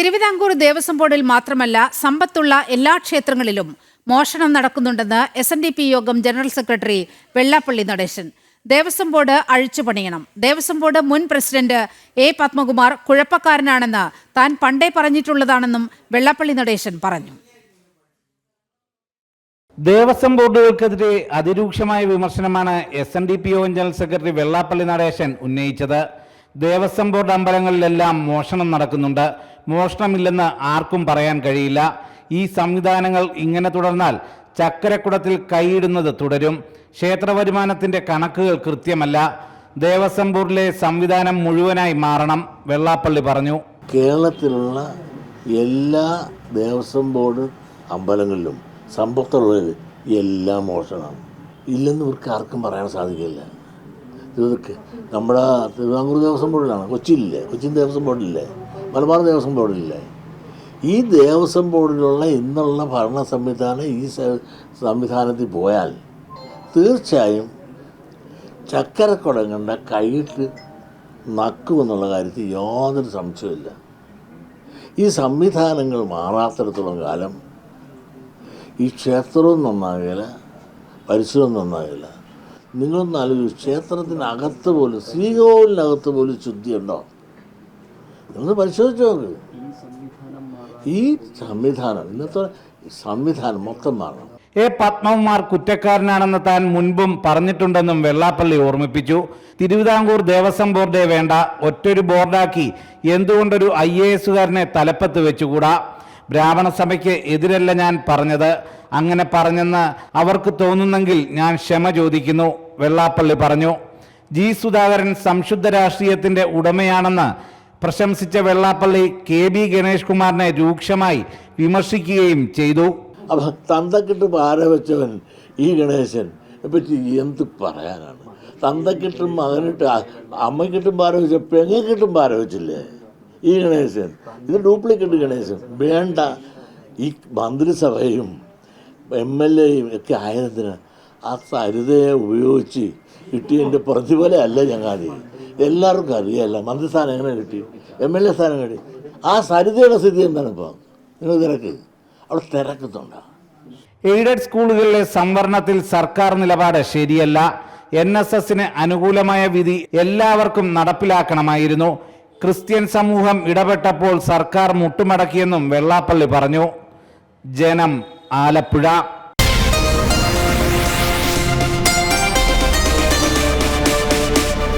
തിരുവിതാംകൂർ ദേവസ്വം ബോർഡിൽ മാത്രമല്ല സമ്പത്തുള്ള എല്ലാ ക്ഷേത്രങ്ങളിലും മോഷണം നടക്കുന്നുണ്ടെന്ന് S N D P Yogam general secretary Vellappally Natesan. Devaswom board അഴിച്ചുപണിയണം Devaswom board മുൻ പ്രസിഡന്റ് എ പത്മകുമാർ കുഴപ്പക്കാരനാണെന്ന് താൻ പണ്ടേ പറഞ്ഞിട്ടുള്ളതാണെന്നും വെള്ളാപ്പള്ളി നടേശൻ പറഞ്ഞു. ദേവസ്വം ബോർഡുകൾക്കെതിരെ അതിരൂക്ഷമായ വിമർശനമാണ് S N D P Yogam general secretary Vellappally Natesan ഉന്നയിച്ചത്. ദേവസ്വം ബോർഡ് അമ്പലങ്ങളിലെല്ലാം മോഷണം നടക്കുന്നുണ്ട്. മോഷണമില്ലെന്ന് ആർക്കും പറയാൻ കഴിയില്ല. ഈ സംവിധാനങ്ങൾ ഇങ്ങനെ തുടർന്നാൽ ചക്കരക്കുടത്തിൽ കൈയിടുന്നത് തുടരും. ക്ഷേത്ര വരുമാനത്തിന്റെ കണക്കുകൾ കൃത്യമല്ല. ദേവസ്വം ബോർഡിലെ സംവിധാനം മുഴുവനായി മാറണം വെള്ളാപ്പള്ളി പറഞ്ഞു. കേരളത്തിലുള്ള എല്ലാ ദേവസ്വം ബോർഡ് അമ്പലങ്ങളിലും സമ്പത്തുള്ളവർ എല്ലാം മോഷണമാണ് ഇല്ലെന്ന് ഇവർക്ക് ആർക്കും പറയാൻ സാധിക്കില്ല. ഇവർക്ക് നമ്മുടെ തിരുവിതാംകൂർ ദേവസ്വം ബോർഡിലാണ്. കൊച്ചിയിലില്ലേ? കൊച്ചിൻ ദേവസ്വം ബോർഡില്ലേ മലബാർ ദേവസ്വം ബോർഡില്ലേ ഈ ദേവസ്വം ബോർഡിലുള്ള ഇന്നുള്ള ഭരണ സംവിധാനം ഈ സംവിധാനത്തിൽ പോയാൽ തീർച്ചയായും ചക്കരക്കുടങ്ങണ്ട കൈയിട്ട് നക്കുമെന്നുള്ള കാര്യത്തിൽ യാതൊരു സംശയമില്ല ഈ സംവിധാനങ്ങൾ മാറാത്തിടത്തോളം കാലം ഈ ക്ഷേത്രവും നന്നാകില്ല പരിസരവും നന്നാകില്ല നിങ്ങളൊന്ന് ആലോചിച്ചു ക്ഷേത്രത്തിനകത്ത് പോലും ശ്രീകോവിലിനകത്ത് പോലും ശുദ്ധിയുണ്ടോ? നിങ്ങൾ പരിശോധിച്ചു നോക്ക്. ഈ സംവിധാനം ഇന്നത്തെ സംവിധാനം മൊത്തം മാറണം. എ പത്മകുമാർ കുറ്റക്കാരനാണെന്ന് താൻ മുൻപും പറഞ്ഞിട്ടുണ്ടെന്നും വെള്ളാപ്പള്ളി ഓർമ്മിപ്പിച്ചു. തിരുവിതാംകൂർ ദേവസ്വം ബോർഡേ വേണ്ട ഒറ്റൊരു ബോർഡാക്കി. എന്തുകൊണ്ടൊരു ഐ എ എസുകാരനെ തലപ്പത്ത് വെച്ചുകൂടാ? ബ്രാഹ്മണ സഭയ്ക്ക് എതിരല്ല ഞാൻ പറഞ്ഞത്. അങ്ങനെ പറഞ്ഞെന്ന് അവർക്ക് തോന്നുന്നെങ്കിൽ ഞാൻ ക്ഷമ ചോദിക്കുന്നു വെള്ളാപ്പള്ളി പറഞ്ഞു. ജി. സുധാകരൻ സംശുദ്ധ രാഷ്ട്രീയത്തിന്റെ ഉടമയാണെന്ന് പ്രശംസിച്ച വെള്ളാപ്പള്ളി കെ. ബി. ഗണേഷ് കുമാറിനെ രൂക്ഷമായി വിമർശിക്കുകയും ചെയ്തു. അപ്പം തന്തക്കിട്ട് വെച്ചവൻ ഈ ഗണേശൻ. പറ്റി എന്ത് പറയാനാണ്? തന്തക്കിട്ടും മകനിട്ട് അമ്മയ്ക്കിട്ടും പാര വെച്ച പെങ്ങക്കിട്ടും പാര ഈ ഗണേശൻ. ഇത് ഡ്യൂപ്ലിക്കേറ്റ് ഗണേശൻ. വേണ്ട. ഈ മന്ത്രിസഭയും എം എൽ എയും ഒക്കെ ആയതിന് ആ സരിതയെ ഉപയോഗിച്ച് കിട്ടിയതിന്റെ പ്രതിഫലമല്ല ചങ്ങാതി. എല്ലാവർക്കും അറിയാമല്ല മന്ത്രിസ്ഥാനം എങ്ങനെ കിട്ടി? എം എൽ എ സ്ഥാനം കിട്ടി. ആ സരിതയുടെ സ്ഥിതി എന്താണ് ഇപ്പോൾ നിങ്ങൾ തിരക്ക്. അവിടെ തിരക്കുന്നുണ്ടോ എയ്ഡഡ് സ്കൂളുകളിലെ സംവരണത്തിൽ സർക്കാർ നിലപാട് ശരിയല്ല. എൻ എസ് എസിന് അനുകൂലമായ വിധി എല്ലാവർക്കും നടപ്പിലാക്കണമായിരുന്നു. ക്രിസ്ത്യൻ സമൂഹം ഇടപെട്ടപ്പോൾ സർക്കാർ മുട്ടുമടക്കിയെന്നും വെള്ളാപ്പള്ളി പറഞ്ഞു. ജനം ആലപ്പുഴ